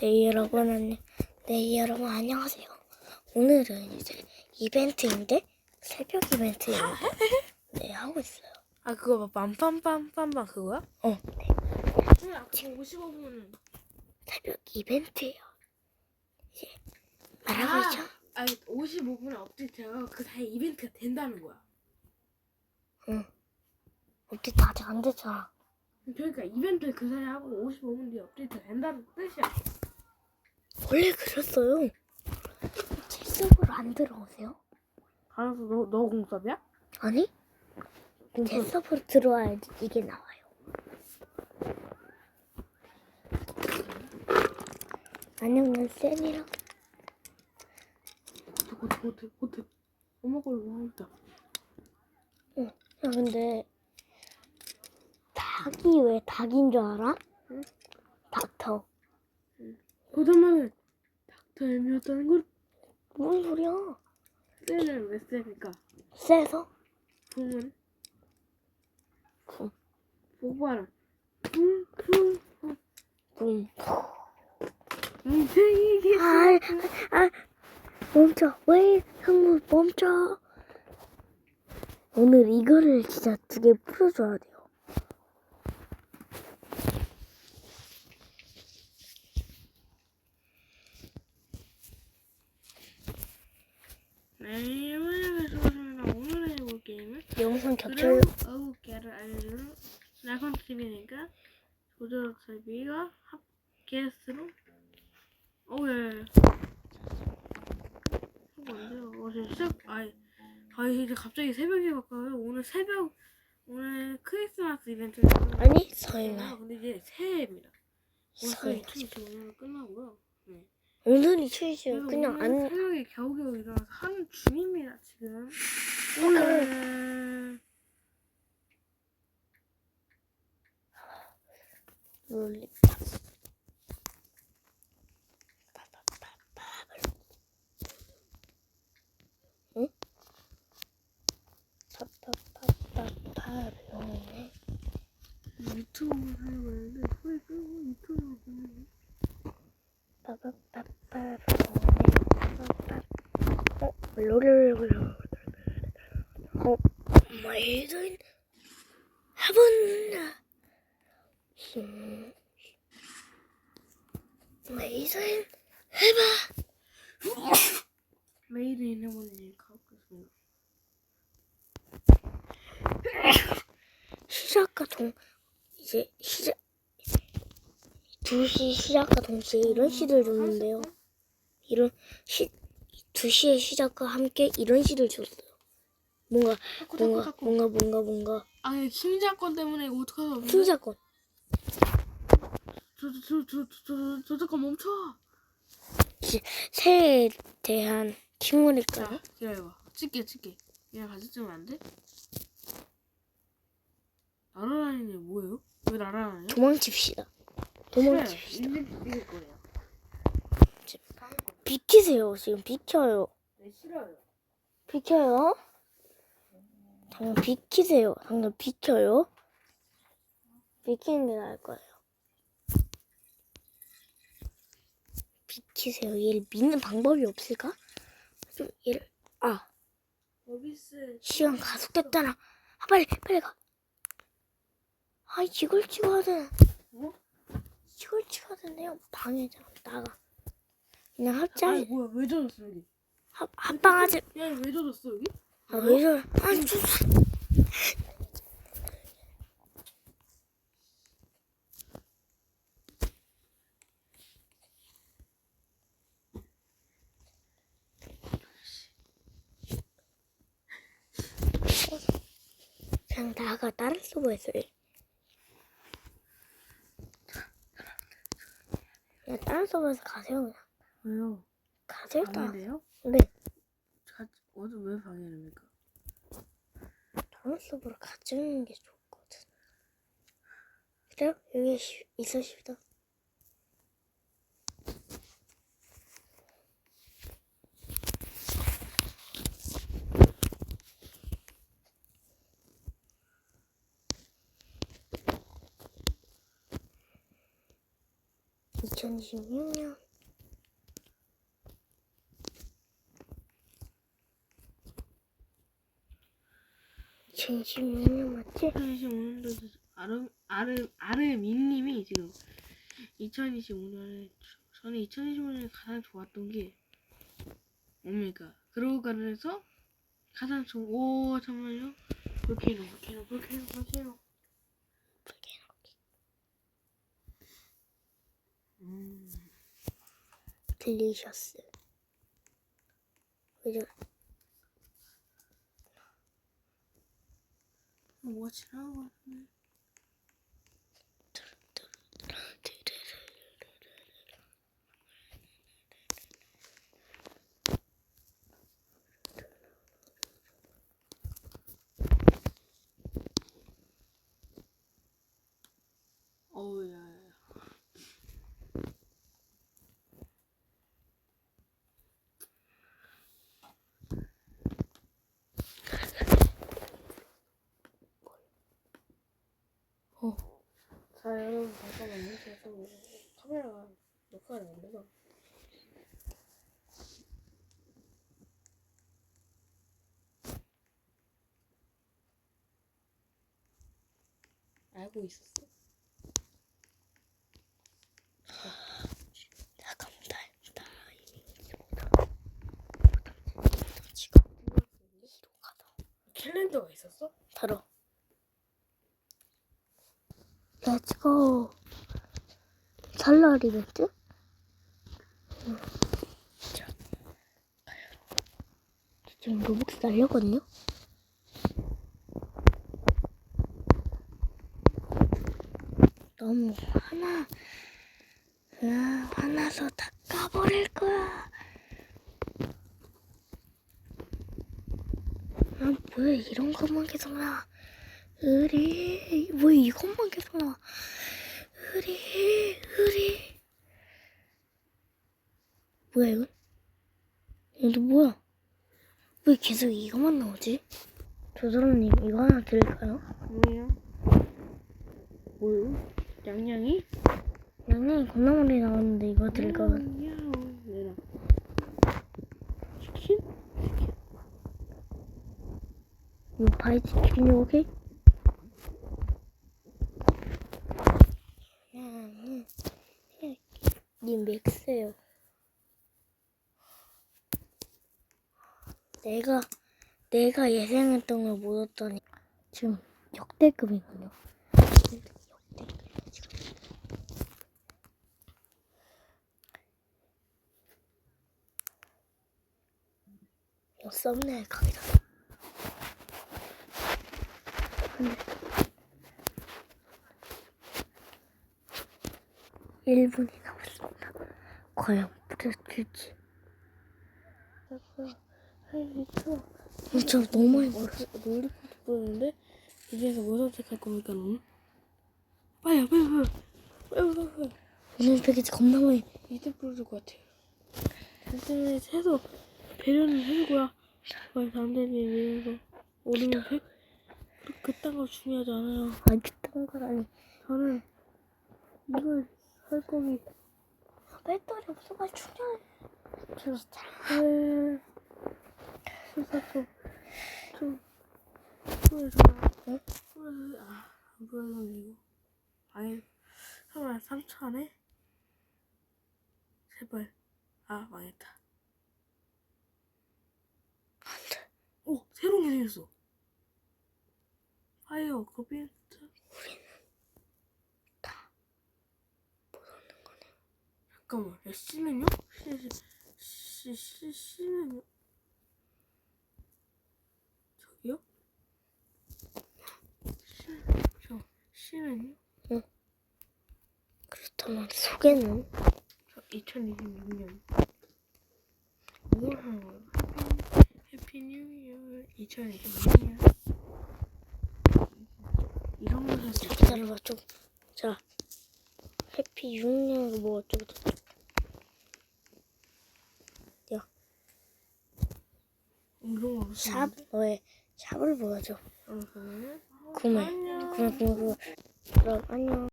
네 여러분 안녕. 네 여러분 안녕하세요. 오늘은 이제 이벤트인데 새벽 이벤트예요. 네 하고 있어요. 아 그거 막 빰빰빰빰빰 그거야? 어응 아침 55분은 새벽 이벤트예요. 이제 말하고 아. 있죠? 아니 55분에 업데이트하고 그 사이에 이벤트가 된다는 거야 응. 업데이트 아직 안 됐잖아. 그러니까 이벤트 그 사이에 하고 55분 뒤에 업데이트가 된다는 뜻이야 원래 그랬어요. 제 서버로 안 들어오세요? 알았어 너, 너 공섭이야? 아니? 제 서버로 들어와야지 이게 나와요. 안녕 난 쌤이랑 호텔 호텔 호텔 엄마 걸로 나왔다 야 근데 닭이 왜 닭인 줄 알아? 응? 닥터 그다음에 닥터 애미였다는 걸 뭔 소리야? 쎄는 왜 쎄니까 세서? 붕은 붕. 보고하는 붕붕 붐 인생이기 아, 아, 멈춰. 왜 형무 멈춰. 오늘 이거를 진짜 두 개 풀어줘야 돼요. 네, 여러분 수고하셨습니다. 오늘 해볼 게임은 영상 겹쳐요. 아홉 개를 알려주는 나콘 TV니까 조절 설비가 합 게스트로 오예 이거 언제요? 어제 시작 아이 아이 이제 갑자기 새벽에 바꿔요. 오늘 새벽 오늘 크리스마스 이벤트예요. 아니, 설날. 근데 이제 새해입니다. 오늘 설날. 2025년 끝나고요. 네. 오늘이. 그래서 그냥 안, 새벽에 겨우겨우 일어나서 하는 중입니다 지금 어, 오늘 롤리. 응? 파파파파파파롱. 유튜브 하려고 했는데 소리 끄고 유튜브 보는 빠바빠빠롱. 어, 롤롤롤. 어, 해봐. 메이드 있는 분이 가고 있습니다 시작과 동 이제 시작 2시 시작과 동시에 이런 시를 줬는데요. 이런 시 2시의 시작과 함께 이런 시를 줬어요. 뭔가 자꾸 뭔가 자꾸 자꾸 뭔가 뭔가 뭔가 아니 심사권 때문에 이거 어떡하나 승자권 저저저저저 저 잠깐 멈춰 새에 대한 칭호일까요? 자 기다려봐 찍게 찍게 그냥 같이 찍으면 안 돼? 날아다니는 게 뭐예요? 왜 날아다녀? 도망칩시다. 도망칩시다. 이길, 이길 거예요 비키세요. 지금 비켜요. 네 싫어요 비켜요. 당연 비키세요. 당연 비켜요. 비키는 게 나을 거예요. 비키세요. 얘를 믿는 방법이 없을까? 좀 얘를 아 시간 가속됐잖아. 아 빨리 빨리 가. 아 이걸 찍어야 돼. 뭐? 이걸 찍어야 되네요. 방해잖아. 나가. 그냥 합장 뭐야 왜 젖었어 여기 합 합방하지. 야왜 젖었어 여기? 아왜 저래? 아니 좀. 그냥 나가 다른 서버에서 해. 그냥 다른 서버에서 가세요 그냥 왜요? 가세요 다. 방해돼요? 네 가, 어디 왜 방해됩니까? 다른 서버로 가주는 게 좋거든. 그래요? 여기 쉬- 있으시다. 이쪽 2026년 (2026년) 맞지? 2025년도 아름 아름 아름이님이 지금 2025년에 저는 2025년에 가장 좋았던 게 뭡니까? 그러고 가면서 가장 좋오 잠깐만요. 볼케이노 볼케이노 볼케이노 볼케이노. 음. 딜리셔스 그리 고 뭐가 지나간 것 같은데. 어우 야. 야, 야. 어. 자 여러분 잠깐만요. 제가 좀 카메라가 녹화를 안 돼서. 알고 있었어? 캘린더가 있었어? 바로 렛츠고 설날 이벤트? 응. 자, 지금 로벅스 날렸거든요? 너무 화나 아, 화나서 다 까버릴 거야 아 뭐야 이런 것만 계속 나와 으리 뭐 이것만 계속 나와 으리 으리 뭐야 이건? 이거 뭐야 왜 계속 이것만 나오지? 조선님 이거 하나 드릴까요? 뭐예요? 뭐요? 양양이? 양양이 겁나 많이 나왔는데 이거 드릴까요? 야옹 내놔. 치킨? 이거 바이치 치킨이 오케이? 양양이 님 맥스요 내가 내가 예상했던 걸못 얻더니 지금 역대급이군요. 이거 썸네일 각이다. 근데 1분이 남았습니다. 과연 뿌려줄지. 어, 저 너무 많이 먹었어. 놀이코트 보였는데 이 중에서 뭐 선택할 겁니까 너는? 빨리 빨리 빨리 빨리 빨리 빨리 오늘 패키지 겁나 많이. 이제 부러질 것 같아 일단은 해서 배려는 해줄 거야 빨리 담대히 위해서 오르면 백 그- 그딴 거 중요하지 않아요 아, 그딴 거라니. 저는 이걸 할 거기 배터리 없어가지고 충전을. 그래서 잘. 에 술사초 좀 보여줘라 응? 보여줘 아안 보여주네 이거 아니 잠깐만 3초 안에 제발 아 망했다 안돼. 오 새로운 게 생겼어 파이어 거빈 잠깐만 야 씨면요? 씨, 씨, 씨, 씨면요? 씨, 저 씨면요? 그렇다면 소개는 저 2026년 5월 하는 거예요. 해피 뉴 이어 2026년 이런 수 있어. 기다려봐 좀. 자, 해피 6년 뭐 어쩌고 저쩌고. 이런 거샵 너의 샵을 보여줘. 구매. 구매 구매 구매. 그럼 안녕.